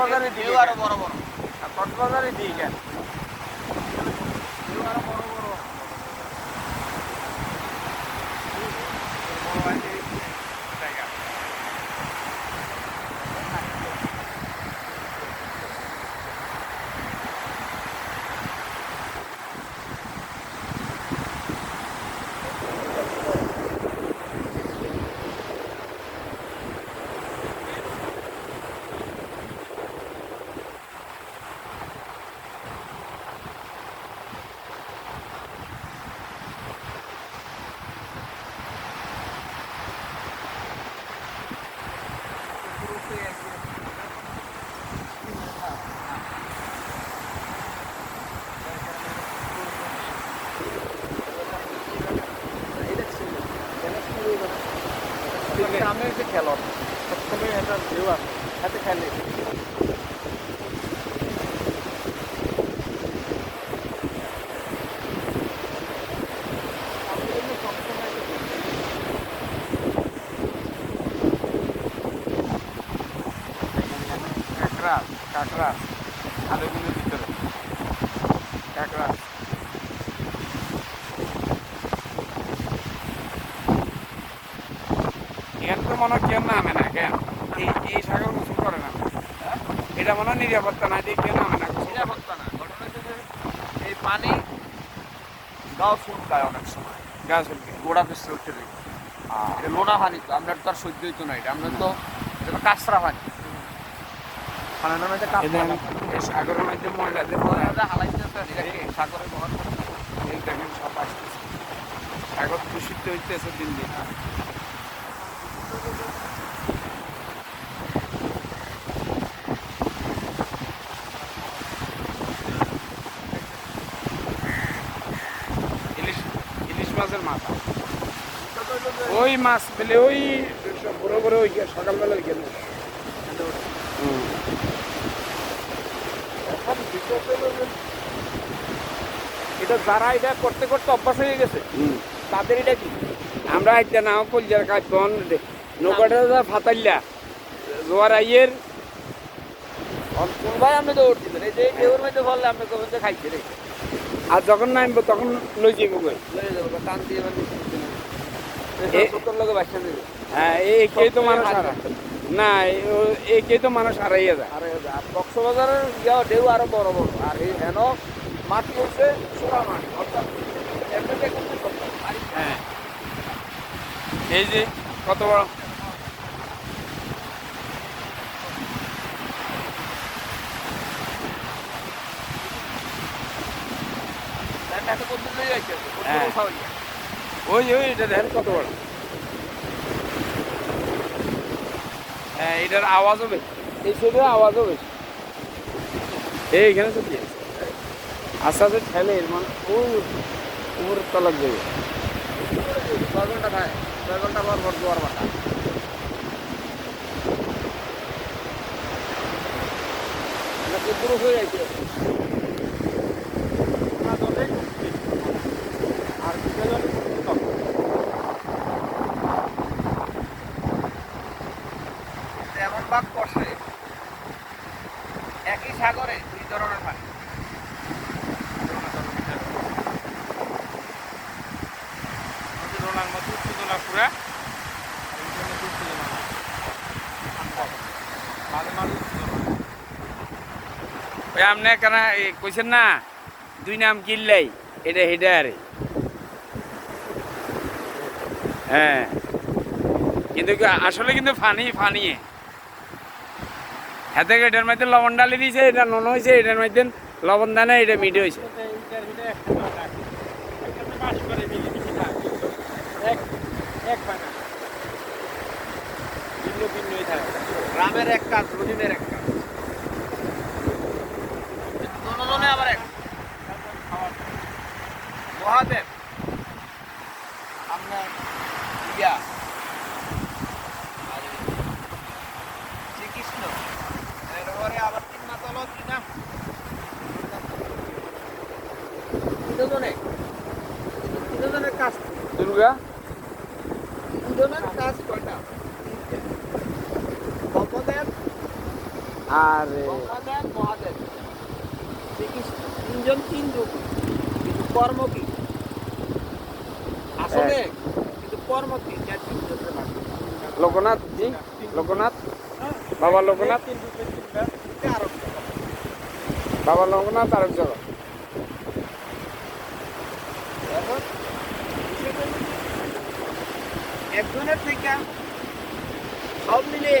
কক্সবাজারে দিই কক্সবাজারে দিই কেন ঢেউ আরও বড় বড় যে খেলন সবসময় একটা ঢেউ আছে হাতে খেলে কাঁকড়া কাঁকড়া আলুগুলোর ভিতরে কাঁকড়া। এখানে তো মনে হয় কেউ নামে না কেন এই এই সাগর গোসল করে না। এটা মনে হয় নিরাপত্তা না দিয়ে কেউ নামে না নিরাপত্তা না। ঘটনা এই পানি গাও ফুটকায় অনেক সময়। গাছ উঠবে গোড়া পিছিয়ে উঠে দেখি এটা লোনা পানি তো আপনার তো আর সহ্য হইতো না এটা। আপনার তো এটা তো কাঁচরা পানি। পানির মধ্যে সাগরের মধ্যে ময়লা দিয়ে ওরা হালাইতে এটাকে সাগরে বহন করে। এই দেখেন সব আসতেছে। সাগর দূষিত হইতেছে দিন দিন। মাছের মাথা। ওই মাছ পেলে ওই বড় বড় ওই সকালবেলা ওই গেল এটা যারা এটা করতে করতে অভ্যাস হয়ে গেছে তাদের এটা কি? আমরা একটা নাও কলজার কাজ বন নৌকাটা ফাতাইলা জোয়ার আইয়ের। ভাই আপনি তো উঠছিলেন। এই যে ঢেউর মধ্যে বললে আপনি কখন খাইছে রে? আর যখন নামবো তখন লই যাব কই? হ্যাঁ এই তো মানুষ না এই কে তো মানুষ হারাইয়া যায়। আর কক্সবাজারের ইয়া ঢেউ আরও বড় বড়। আর এই হেন সোনা মাটি অর্থাৎ হ্যাঁ। এই যে কত বড় ল্যান্ড এত পর্যন্ত লয়ে যাইছে, পর্যন্ত হ্যাঁ। উঠা হইছে। বড়। হ্যাঁ এটার আওয়াজও বেশি। এই সাইডের আওয়াজও বেশি। এখানে তো কি আছে? আস্তে আস্তে ঠেলে ছয় ঘণ্টা খায় ছয় ঘণ্টা পর পর জোয়ার বাটা পুরো হয়ে যাইছে ওই আপনি কেন কইছেন না দুই নাম কিনলেই এটা হেডে আরে হ্যাঁ কিন্তু আসলে কিন্তু ফানি ফানি হাতে এটার মধ্যে লবণ ডালি দিয়েছে এটা নন হয়েছে এটার মধ্যে লবণ দানে এটা মিটে হয়েছে গ্রামের এক কাজ রুটিনের এক কাজ। দুজনে আবার এক। মহাদেব আপনার ইয়া। শ্রীকৃষ্ণ। এরপরে আবার তিন মাতল কি নাম? দুজনে। দুজনের কাজ। দুর্গা? দুজনের কাজ কয়টা? আরে তিনজন তিন কিন্তু কর্ম কি আসলে কিন্তু কর্ম কি লোকনাথ জি? লোকনাথ? বাবা লোকনাথ। বাবা লোকনাথ আর একজন। এখন বিষয়টা হলো কি? একজনের থেকে সব মিলে